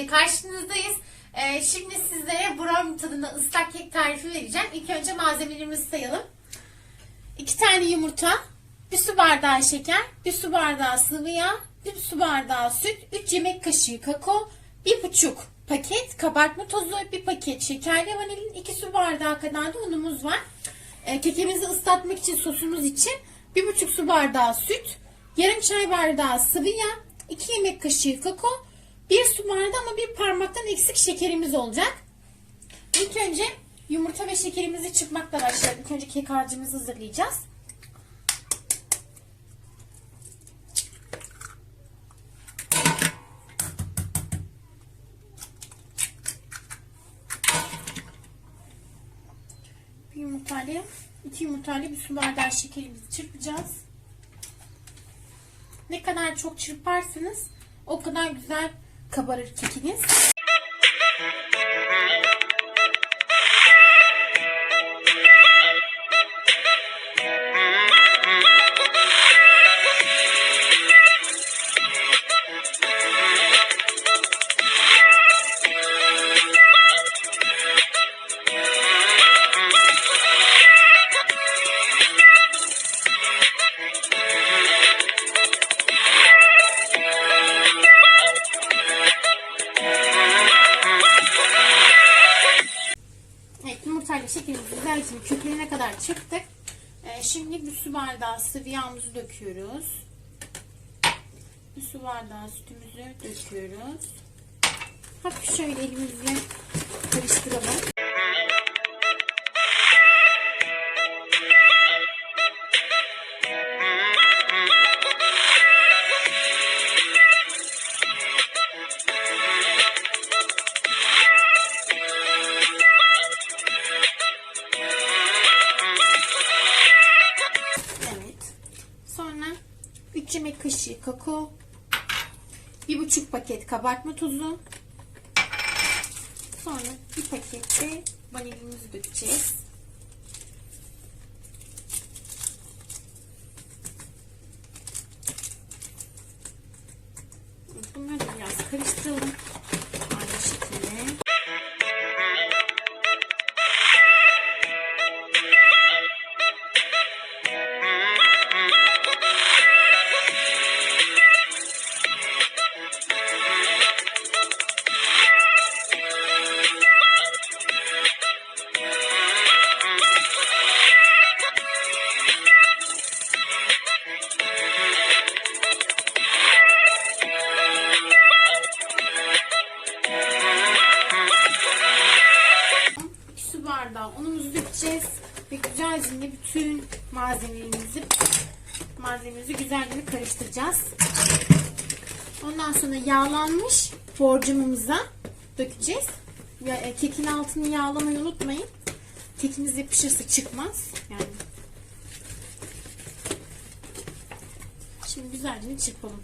tarifle karşınızdayız. Ee, şimdi sizlere brownie tadında ıslak kek tarifi vereceğim. İlk önce malzemelerimizi sayalım. 2 tane yumurta, 1 su bardağı şeker, 1 su bardağı sıvı yağ, 1 su bardağı süt, 3 yemek kaşığı kakao, 1,5 paket kabartma tozu, 1 paket şekerli vanilin, 2 su bardağı kadar da unumuz var. Ee, kekimizi ıslatmak için sosumuz için 1,5 su bardağı süt, yarım çay bardağı sıvı yağ, 2 yemek kaşığı kakao, 1 su bardağı ama bir parmaktan eksik şekerimiz olacak. İlk önce yumurta ve şekerimizi çırpmakla başlayalım. İlk önce kek harcımızı hazırlayacağız. Bir yumurtayla, iki yumurtayla bir su bardağı şekerimizi çırpacağız. Ne kadar çok çırparsanız o kadar güzel kabarır kekiniz. Güzelce köpüğüne kadar çırptık. Ee, şimdi bir su bardağı sıvı yağımızı döküyoruz. Bir su bardağı sütümüzü döküyoruz. Hafif şöyle elimizle karıştıralım. Kaşığı kakao. 1,5 paket kabartma tozu. Sonra bir paket de vanilimizi dökeceğiz. Bütün malzemelerimizi malzememizi güzelce karıştıracağız. Ondan sonra yağlanmış borcamımıza dökeceğiz. Ya, e, kekin altını yağlamayı unutmayın. Kekiniz yapışırsa çıkmaz. Yani. Şimdi güzelce çırpalım.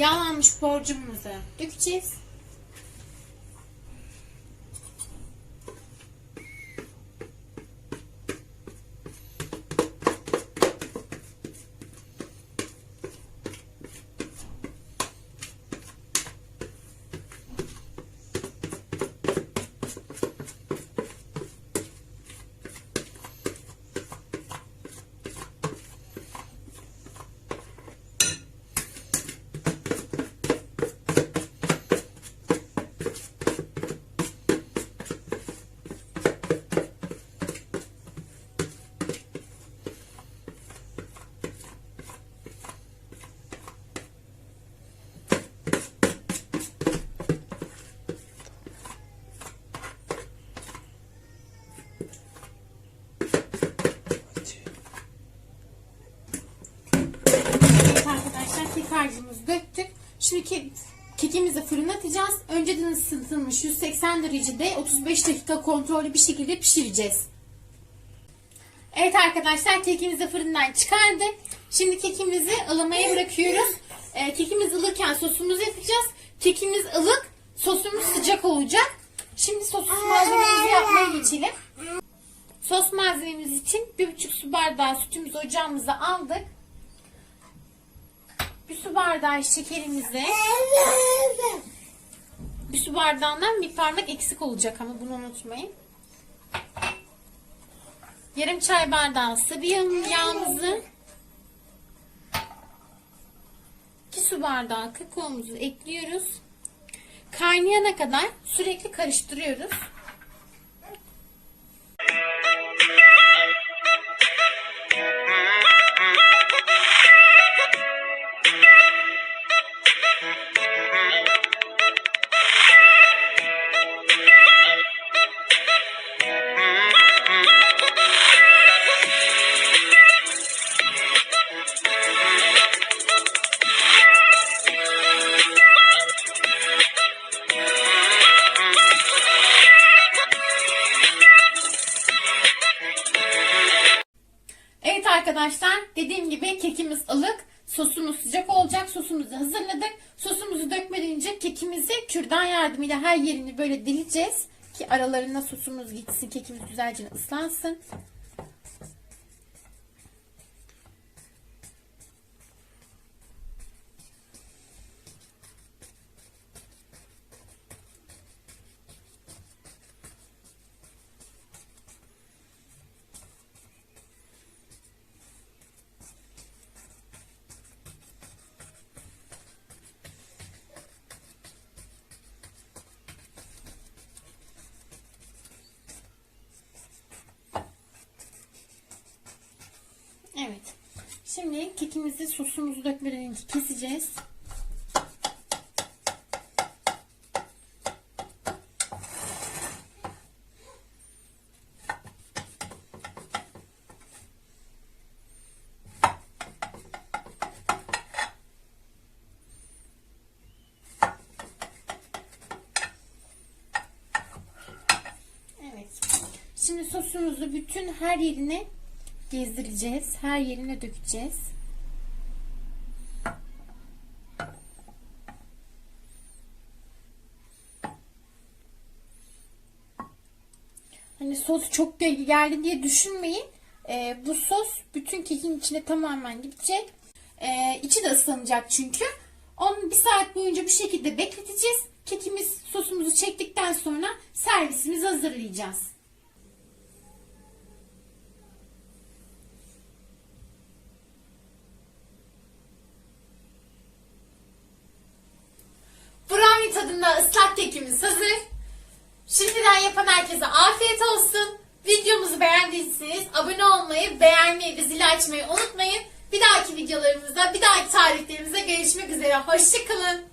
Yağlanmış borcumuzu dökeceğiz. Kekimizi fırına atacağız. Önceden ısıtılmış 180 derecede 35 dakika kontrollü bir şekilde pişireceğiz. Evet arkadaşlar kekimizi fırından çıkardık. Şimdi kekimizi ılımaya bırakıyoruz. Ee, kekimiz ılırken sosumuzu yapacağız. Kekimiz ılık, sosumuz sıcak olacak. Şimdi sos malzememizi yapmaya geçelim. Sos malzememiz için bir buçuk su bardağı sütümüzü ocağımıza aldık. Bir su bardağı şekerimizi, bir su bardağından bir parmak eksik olacak ama bunu unutmayın. Yarım çay bardağı sıvı yağ- yağımızı, 2 su bardağı kakaomuzu ekliyoruz. Kaynayana kadar sürekli karıştırıyoruz. Olacak. Sosumuzu hazırladık. Sosumuzu dökmeden önce kekimizi kürdan yardımıyla her yerini böyle deleceğiz. Ki aralarına sosumuz gitsin. Kekimiz güzelce ıslansın. Şimdi kekimizi sosumuzu dökmeden önce keseceğiz. Evet. Şimdi sosumuzu bütün her yerine gezdireceğiz. Her yerine dökeceğiz. Hani sos çok gel- geldi diye düşünmeyin. Ee, bu sos bütün kekin içine tamamen gidecek. Ee, içi de ıslanacak çünkü. Onu bir saat boyunca bu şekilde bekleteceğiz. Kekimiz sosumuzu çektikten sonra servisimizi hazırlayacağız. Tadında ıslak kekimiz hazır. Şimdiden yapan herkese afiyet olsun. Videomuzu beğendiyseniz abone olmayı, beğenmeyi ve zil açmayı unutmayın. Bir dahaki videolarımızda, bir dahaki tariflerimizde görüşmek üzere. Hoşçakalın.